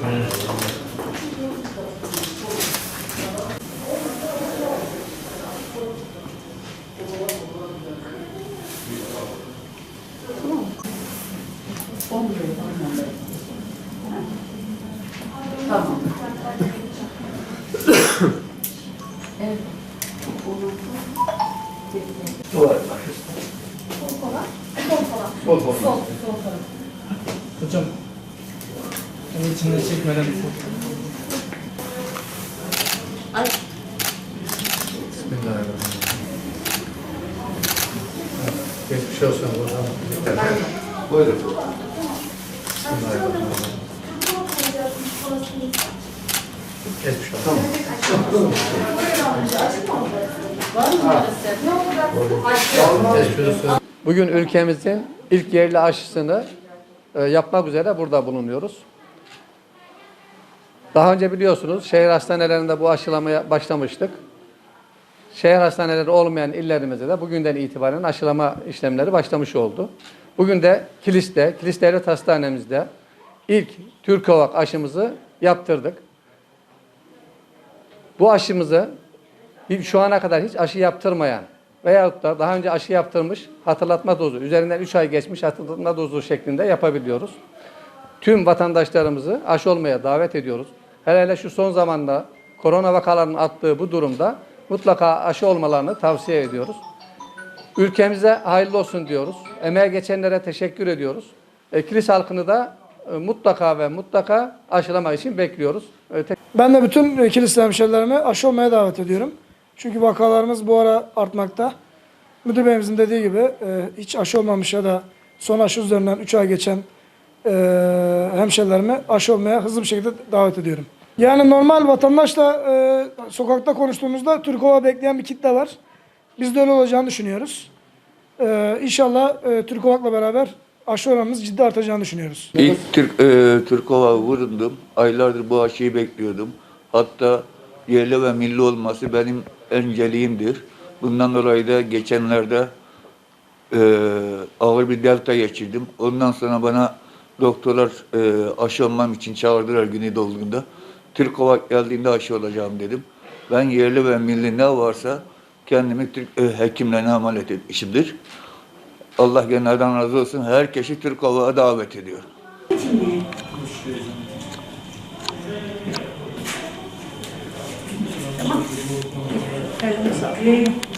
Tamam. evet. Duvar aşısı. Sol kol. Hocam, onun içinde çekmeden Ay, Bismillahirrahmanirrahim. Geçmiş olsun buradan. Buyurun. Bismillahirrahmanirrahim. Geçmiş olsun. Tamam. Geçmiş olsun. Bugün ülkemizin ilk yerli aşısını e, yapmak üzere burada bulunuyoruz. Daha önce biliyorsunuz şehir hastanelerinde bu aşılamaya başlamıştık. Şehir hastaneleri olmayan illerimizde de bugünden itibaren aşılama işlemleri başlamış oldu. Bugün de Kilis'te, Kilis Devlet Hastanemizde ilk Türkovak aşımızı yaptırdık. Bu aşımızı şu ana kadar hiç aşı yaptırmayan veyahut da daha önce aşı yaptırmış hatırlatma dozu, üzerinden 3 ay geçmiş hatırlatma dozu şeklinde yapabiliyoruz. Tüm vatandaşlarımızı aşı olmaya davet ediyoruz. Hele hele şu son zamanda korona vakalarının arttığı bu durumda mutlaka aşı olmalarını tavsiye ediyoruz. Ülkemize hayırlı olsun diyoruz. Emeğe geçenlere teşekkür ediyoruz. E, kilis halkını da e, mutlaka ve mutlaka aşılamak için bekliyoruz. E, Ben de bütün e, kilisli hemşerilerimi aşı olmaya davet ediyorum. Çünkü vakalarımız bu ara artmakta. Müdür beyimizin dediği gibi e, hiç aşı olmamış ya da son aşı üzerinden 3 ay geçen e, hemşerilerimi aşı olmaya hızlı bir şekilde davet ediyorum. Yani normal vatandaşla e, sokakta konuştuğumuzda Türkova bekleyen bir kitle var. Biz de öyle olacağını düşünüyoruz. E, inşallah e, Türkovak'la beraber aşı oranımız ciddi artacağını düşünüyoruz. İlk Türk e, Türkova vurundum. Aylardır bu aşıyı bekliyordum. Hatta yerli ve milli olması benim önceliğimdir. Bundan dolayı da geçenlerde e, ağır bir delta geçirdim. Ondan sonra bana doktorlar e, aşı olmam için çağırdılar Güneydoğu'nda. Türkova geldiğinde aşı olacağım dedim. Ben yerli ve milli ne varsa kendimi Türk e, hekimlerine emanet etmişimdir. Allah genelden razı olsun. Herkesi Türkova'ya davet ediyor. sağ.